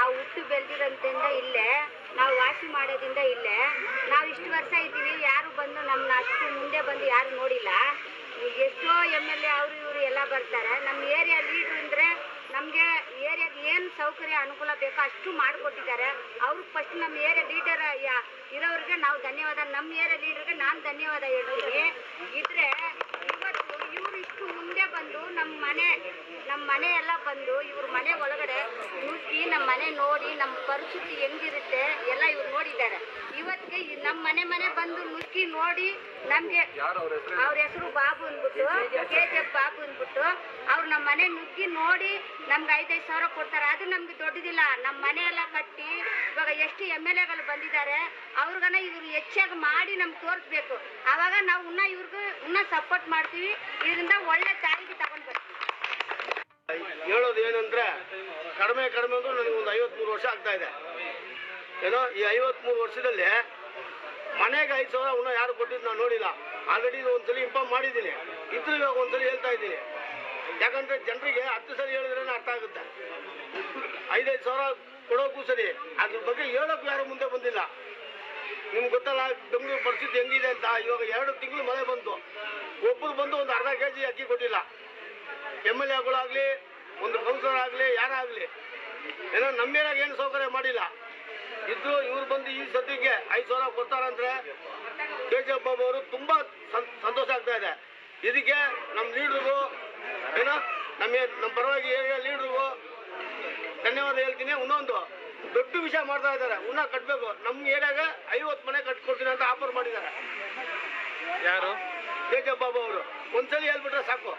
ನಾವು ಹುಟ್ಟು ಬೆಳೆದಿರೋದ್ರಿಂದ ಇಲ್ಲೇ, ನಾವು ವಾಸಿ ಮಾಡೋದ್ರಿಂದ ಇಲ್ಲೇ. ನಾವು ಇಷ್ಟು ವರ್ಷ ಇದ್ದೀವಿ, ಯಾರು ಬಂದು ನಮ್ಮನ್ನ ಅಷ್ಟು ಮುಂದೆ ಬಂದು ಯಾರು ನೋಡಿಲ್ಲ. ಎಷ್ಟೋ ಎಂ ಎಲ್ ಎ ಅವರು ಇವರು ಎಲ್ಲ ಬರ್ತಾರೆ. ನಮ್ಮ ಏರಿಯಾ ಲೀಡ್ರು ಅಂದರೆ ನಮಗೆ ಏರಿಯಾದ ಏನು ಸೌಕರ್ಯ, ಅನುಕೂಲ ಬೇಕೋ ಅಷ್ಟು ಮಾಡಿಕೊಟ್ಟಿದ್ದಾರೆ. ಅವ್ರಿಗೆ ಫಸ್ಟ್ ನಮ್ಮ ಏರಿಯಾ ಲೀಡರ್ ಇರೋರಿಗೆ ನಾವು ಧನ್ಯವಾದ, ನಮ್ಮ ಏರಿಯಾ ಲೀಡರ್ಗೆ ನಾನು ಧನ್ಯವಾದ ಹೇಳ್ತೀನಿ. ಇದ್ರೆ ಇವತ್ತು ಇವರು ಇಷ್ಟು ಮುಂದೆ ಬಂದು ನಮ್ಮ ಮನೆ ನಮ್ಮ ಮನೆ ಎಲ್ಲ ಬಂದು ಇವ್ರ ಮನೆ ಒಳಗಡೆ ಮನೆ ನೋಡಿ ನಮ್ಮ ಪರಿಸ್ಥಿತಿ ಹೆಂಗಿರುತ್ತೆ ಎಲ್ಲ ಇವ್ರು ನೋಡಿದ್ದಾರೆ. ಇವತ್ತಿಗೆ ನಮ್ಮ ಮನೆ ಮನೆ ಬಂದು ನುಗ್ಗಿ ನೋಡಿ ನಮಗೆ ಅವ್ರ ಹೆಸರು? ಬಾಬು ಅಂದ್ಬಿಟ್ಟು ಕೆ ಜಿ ಎಫ್ ಬಾಬು ಅಂದ್ಬಿಟ್ಟು ಅವ್ರು ನಮ್ಮ ಮನೆ ನುಗ್ಗಿ ನೋಡಿ ನಮ್ಗೆ ಐದೈದು ಸಾವಿರ ಕೊಡ್ತಾರೆ. ಅದು ನಮ್ಗೆ ದೊಡ್ಡದಿಲ್ಲ. ನಮ್ಮ ಮನೆ ಎಲ್ಲ ಕಟ್ಟಿ ಇವಾಗ ಎಷ್ಟು ಎಂ ಎಲ್ ಎಗಳು ಬಂದಿದ್ದಾರೆ ಅವ್ರಿಗನ ಇವ್ರು ಹೆಚ್ಚಾಗಿ ಮಾಡಿ ನಮ್ಗೆ ತೋರಿಸ್ಬೇಕು. ಆವಾಗ ನಾವು ಇನ್ನ ಇವ್ರಿಗೂ ಇನ್ನ ಸಪೋರ್ಟ್ ಮಾಡ್ತೀವಿ. ಇದರಿಂದ ಒಳ್ಳೆ ತಾಯಿಗೆ ತಗೊಂಡ್ ಬರ್ತೀವಿ. ಹೇಳೋದು ಏನಂದ್ರೆ ಕಡಿಮೆ ಕಡಿಮೆ ನನಗೆ ಒಂದು ಐವತ್ಮೂರು ವರ್ಷ ಆಗ್ತಾ ಇದೆ. ಏನೋ ಈ ಐವತ್ಮೂರು ವರ್ಷದಲ್ಲಿ ಮನೆಗೆ ಐದು ಸಾವಿರ ಯಾರು ಕೊಟ್ಟಿದ್ದು ನಾನು ನೋಡಿಲ್ಲ. ಆಲ್ರೆಡಿ ಒಂದ್ಸಲಿ ಇನ್ಫಾರ್ಮ್ ಮಾಡಿದ್ದೀನಿ. ಇದ್ರ ಇವಾಗ ಒಂದ್ಸಲಿ ಹೇಳ್ತಾ ಇದ್ದೀನಿ. ಯಾಕಂದ್ರೆ ಜನರಿಗೆ ಹತ್ತು ಸರಿ ಹೇಳಿದ್ರೆ ಅರ್ಥ ಆಗುತ್ತೆ. ಐದೈದು ಸಾವಿರ ಕೊಡೋಕ್ಕೂ ಸರಿ, ಅದ್ರ ಬಗ್ಗೆ ಹೇಳೋಕ್ಕೂ ಯಾರು ಮುಂದೆ ಬಂದಿಲ್ಲ. ನಿಮ್ಗೆ ಗೊತ್ತಲ್ಲ, ಬೆಂಗಳೂರು ಪರಿಸ್ಥಿತಿ ಹೆಂಗಿದೆ ಅಂತ. ಇವಾಗ ಎರಡು ತಿಂಗಳು ಮಳೆ ಬಂತು. ಒಬ್ಬರು ಬಂದು ಒಂದು ಅರ್ಧ ಕೆ ಜಿ ಅಕ್ಕಿ ಕೊಟ್ಟಿಲ್ಲ. ಎಂ ಎಲ್ ಎಗಳಾಗಲಿ ಒಂದು ಕೌನ್ಸಿಲರ್ ಆಗಲಿ ಯಾರಾಗಲಿ ಏನೋ ನಮ್ಮ ಏರಿಯಾಗ ಏನು ಸೌಕರ್ಯ ಮಾಡಿಲ್ಲ. ಇದ್ರು ಇವ್ರು ಬಂದು ಈ ಸದ್ಯಕ್ಕೆ ಐದು ಸಾವಿರ ಕೊಡ್ತಾರಂದ್ರೆ ಕೆ ಜಿ ಬಾಬು ಅವರು ತುಂಬ ಸಂತೋಷ ಆಗ್ತಾ ಇದೆ. ಇದಕ್ಕೆ ನಮ್ಮ ಲೀಡ್ರಿಗೂ ಏನೋ ನಮ್ಮ ನಮ್ಮ ಪರವಾಗಿ ಏರಿಯಾ ಲೀಡ್ರಿಗೂ ಧನ್ಯವಾದ ಹೇಳ್ತೀನಿ. ಇನ್ನೊಂದು ದೊಡ್ಡ ವಿಷಯ ಮಾಡ್ತಾ ಇದ್ದಾರೆ. ಉನ್ನ ಕಟ್ಟಬೇಕು ನಮ್ಮ ಏರಿಯಾಗ ಐವತ್ತು ಮನೆ ಕಟ್ಕೊಡ್ತೀನಿ ಅಂತ ಆಫರ್ ಮಾಡಿದ್ದಾರೆ. ಯಾರು? ಕೆ ಜೆ ಬಾಬು ಅವರು. ಒಂದ್ಸಲಿ ಹೇಳ್ಬಿಟ್ರೆ ಸಾಕು.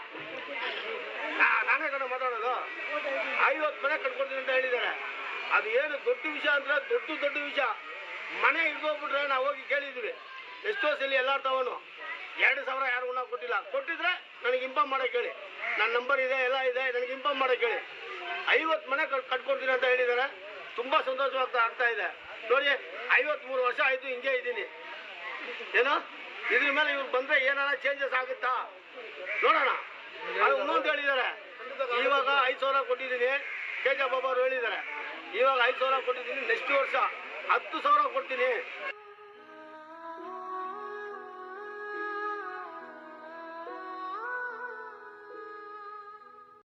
ಐವತ್ತು ಮನೆ ಕಟ್ಕೊಡ್ತೀನಿ ಅಂತ ಹೇಳಿದ್ದಾರೆ. ಅದು ಏನು ದೊಡ್ಡ ವಿಷಯ ಅಂದ್ರೆ ದೊಡ್ಡ ದೊಡ್ಡ ವಿಷಯ. ಮನೆ ಹಿಡ್ದೋಗ್ಬಿಟ್ರೆ ನಾವು ಹೋಗಿ ಕೇಳಿದ್ವಿ. ಎಷ್ಟೋ ಸಲ ಎಲ್ಲಾರು ತವನು ಎರಡು ಸಾವಿರ ಯಾರು ಉಣ್ಣ ಕೊಟ್ಟಿಲ್ಲ? ಕೊಟ್ಟಿದ್ರೆ ನನಗೆ ಇಂಪಾಮ್ ಮಾಡಕ್ಕೆ ಹೇಳಿ ನನ್ನ ನಂಬರ್ ಇದೆ, ಎಲ್ಲ ಇದೆ, ನನಗೆ ಇಂಪಾಮ್ ಮಾಡಕ್ಕೆ ಹೇಳಿ ಐವತ್ತು ಮನೆ ಕಟ್ ಕಟ್ಕೊಡ್ತೀನಿ ಅಂತ ಹೇಳಿದ್ದಾರೆ. ತುಂಬ ಸಂತೋಷವಾಗ್ತಾ ಆಗ್ತಾ ಇದೆ. ನೋಡಿ, ಐವತ್ಮೂರು ವರ್ಷ ಆಯಿತು ಹಿಂಗೆ ಇದ್ದೀನಿ. ಏನೋ? ಇದ್ರ ಮೇಲೆ ಇವ್ರು ಬಂದ್ರೆ ಏನಾರ ಚೇಂಜಸ್ ಆಗುತ್ತಾ? ನೋಡೋಣ. ಅದು ಇನ್ನೊಂದು ಹೇಳಿದ್ದಾರೆ. ಇವಾಗ ಐದು ಸಾವಿರ ಕೊಟ್ಟಿದ್ದೀನಿ. ಕೆ ಜೆ ಬಾಬಾ ಅವರು ಹೇಳಿದ್ದಾರೆ. ಇವಾಗ ಐದು ಸಾವಿರ ಕೊಟ್ಟಿದ್ದೀನಿ. ನೆಕ್ಸ್ಟ್ ವರ್ಷ ಹತ್ತು ಸಾವಿರ ಕೊಡ್ತೀನಿ.